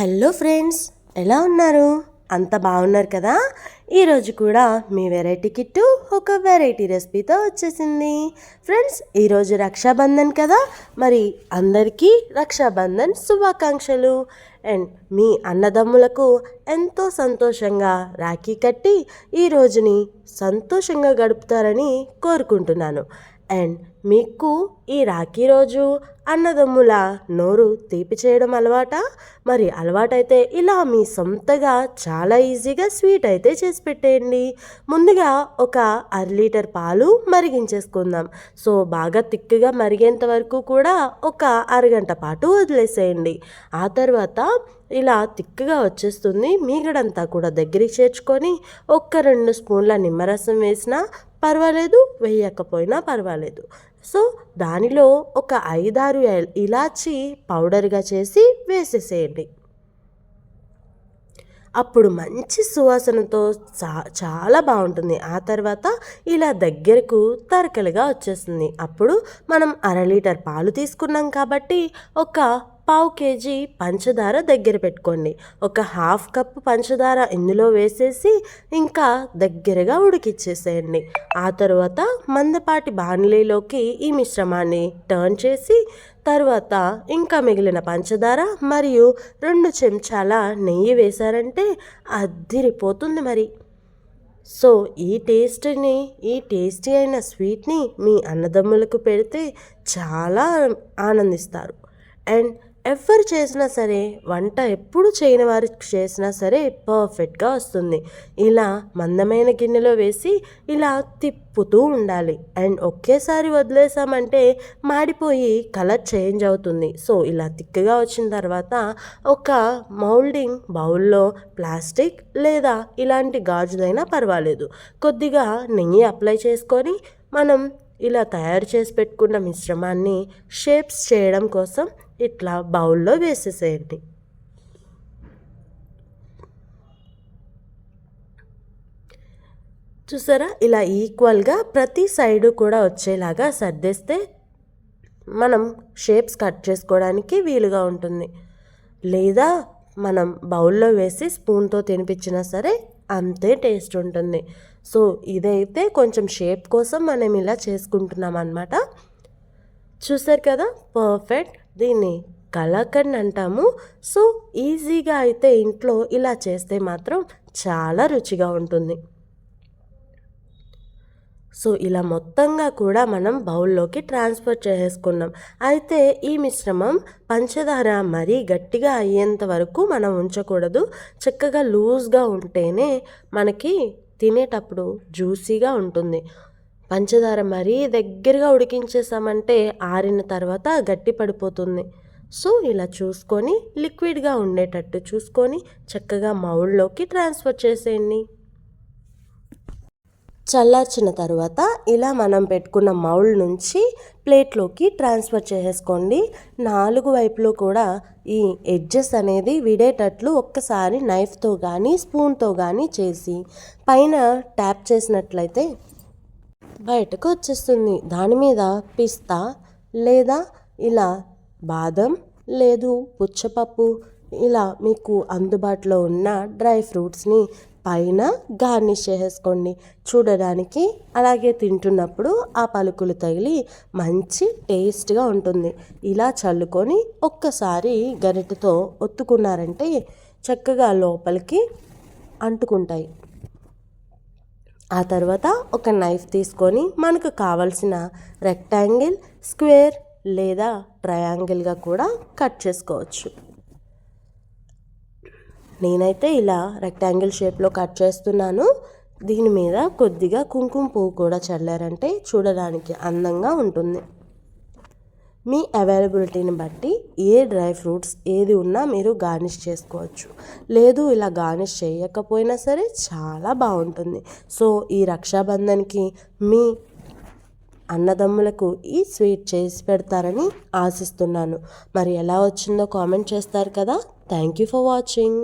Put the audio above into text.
Hello friends ఎలా ఉన్నారు? అంత బాగున్నారు కదా? ఈరోజు కూడా మీ వెరైటీ కిట్టు ఒక వెరైటీ రెసిపీతో వచ్చేసింది. ఫ్రెండ్స్ ఈరోజు రక్షాబంధన్ కదా? మరి అందరికీ రక్షాబంధన్ శుభాకాంక్షలు. అండ్ మీ అన్నదమ్ములకు ఎంతో సంతోషంగా రాఖీ కట్టి ఈ రోజుని సంతోషంగా గడుపుతారని కోరుకుంటున్నాను. అండ్ మీకు ఈ రాఖీ రోజు అన్నదమ్ముల నోరు తీపి చేయడం అలవాట? మరి అలవాటైతే ఇలా మీ సొంతగా చాలా ఈజీగా స్వీట్ అయితే చేసి పెట్టేయండి. ముందుగా ఒక అర లీటర్ పాలు మరిగించేసుకుందాం. సో బాగా తిక్కుగా మరిగేంత వరకు కూడా ఒక అరగంట పాటు వదిలేసేయండి. ఆ తర్వాత ఇలా తిక్కుగా వచ్చేస్తుంది. మీగడంతా కూడా దగ్గరికి చేర్చుకొని ఒక్క రెండు స్పూన్ల నిమ్మరసం వేసినా పర్వాలేదు వేయకపోయినా పర్వాలేదు. సో దానిలో ఒక ఐదారు ఇలాచి పౌడర్గా చేసి వేసేసేయండి. అప్పుడు మంచి సువాసనతో చా చాలా బాగుంటుంది. ఆ తర్వాత ఇలా దగ్గరకు తరకలుగా వచ్చేస్తుంది. అప్పుడు మనం అర లీటర్ పాలు తీసుకున్నాం కాబట్టి ఒక పావు కేజీ పంచదార దగ్గర పెట్టుకోండి. ఒక హాఫ్ కప్ పంచదార ఇందులో వేసేసి ఇంకా దగ్గరగా ఉడికిచ్చేసేయండి. ఆ తర్వాత మందపాటి బాణలీలోకి ఈ మిశ్రమాన్ని టర్న్ చేసి తర్వాత ఇంకా మిగిలిన పంచదార మరియు రెండు చెంచాల నెయ్యి వేశారంటే అద్దిరిపోతుంది మరి. సో ఈ టేస్ట్ని ఈ టేస్టీ అయిన స్వీట్ని మీ అన్నదమ్ములకు పెడితే చాలా ఆనందిస్తారు. అండ్ ఎవరు చేసినా సరే వంట ఎప్పుడు చేయని వారు చేసినా సరే పర్ఫెక్ట్గా వస్తుంది. ఇలా మందమైన గిన్నెలో వేసి ఇలా తిప్పుతూ ఉండాలి. అండ్ ఒకేసారి వదిలేసామంటే మాడిపోయి కలర్ చేంజ్ అవుతుంది. సో ఇలా తిక్కగా వచ్చిన తర్వాత ఒక మౌల్డింగ్ బౌల్లో ప్లాస్టిక్ లేదా ఇలాంటి గాజుదైనా పర్వాలేదు. కొద్దిగా నెయ్యి అప్లై చేసుకొని మనం ఇలా తయారు చేసి పెట్టుకున్న మిశ్రమాన్ని షేప్స్ చేయడం కోసం ఇట్లా బౌల్లో వేసేసేయండి. చూసారా? ఇలా ఈక్వల్గా ప్రతి సైడు కూడా వచ్చేలాగా సర్దేస్తే మనం షేప్స్ కట్ చేసుకోవడానికి వీలుగా ఉంటుంది. లేదా మనం బౌల్లో వేసి స్పూన్తో తినిపించినా సరే అంతే టేస్ట్ ఉంటుంది. సో ఇదైతే కొంచెం షేప్ కోసం మనం ఇలా చేసుకుంటున్నాం అనమాట చూసారు కదా? పర్ఫెక్ట్ దీన్ని కలాకండ్ అంటాము. సో ఈజీగా అయితే ఇంట్లో ఇలా చేస్తే మాత్రం చాలా రుచిగా ఉంటుంది. సో ఇలా మొత్తంగా కూడా మనం బౌల్లోకి ట్రాన్స్ఫర్ చేసుకున్నాం అయితే ఈ మిశ్రమం పంచదార మరీ గట్టిగా అయ్యేంత వరకు మనం ఉంచకూడదు. చక్కగా లూజ్గా ఉంటేనే మనకి తినేటప్పుడు జ్యూసీగా ఉంటుంది. పంచదార మరీ దగ్గరగా ఉడికించేసామంటే ఆరిన తర్వాత గట్టి పడిపోతుంది. సో ఇలా చూసుకొని లిక్విడ్గా ఉండేటట్టు చూసుకొని చక్కగా మౌల్లోకి ట్రాన్స్ఫర్ చేసేయండి. చల్లార్చిన తర్వాత ఇలా మనం పెట్టుకున్న మౌల్ నుంచి ప్లేట్లోకి ట్రాన్స్ఫర్ చేసేసుకోండి. నాలుగు వైపులో కూడా ఈ ఎడ్జెస్ అనేది విడేటట్లు ఒక్కసారి నైఫ్తో కానీ స్పూన్తో కానీ చేసి పైన ట్యాప్ చేసినట్లయితే బయటకు వచ్చేస్తుంది. దాని మీద పిస్తా లేదా ఇలా బాదం లేదు పుచ్చపప్పు ఇలా మీకు అందుబాటులో ఉన్న డ్రై ఫ్రూట్స్ని పైన గార్నిష్ చేసేసుకోండి. చూడడానికి అలాగే తింటున్నప్పుడు ఆ పలుకులు తగిలి మంచి టేస్ట్గా ఉంటుంది. ఇలా చల్లుకొని ఒక్కసారి గరిటెతో ఒత్తుకున్నారంటే చక్కగా లోపలికి అంటుకుంటాయి. ఆ తర్వాత ఒక నైఫ్ తీసుకొని మనకు కావలసిన రెక్టాంగిల్ స్క్వేర్ లేదా ట్రయాంగిల్గా కూడా కట్ చేసుకోవచ్చు. నేనైతే ఇలా రెక్టాంగిల్ షేప్లో కట్ చేస్తున్నాను. దీని మీద కొద్దిగా కుంకుమ పువ్వు కూడా చల్లారంటే చూడడానికి అందంగా ఉంటుంది. మీ అవైలబిలిటీని బట్టి ఏ డ్రై ఫ్రూట్స్ ఏది ఉన్నా మీరు గార్నిష్ చేసుకోవచ్చు. లేదు ఇలా గార్నిష్ చేయకపోయినా సరే చాలా బాగుంటుంది. సో ఈ రక్షాబంధన్కి మీ అన్నదమ్ములకు ఈ స్వీట్ చేసి పెడతారని ఆశిస్తున్నాను. మరి ఎలా వచ్చిందో కామెంట్ చేస్తారు కదా. Thank you for watching.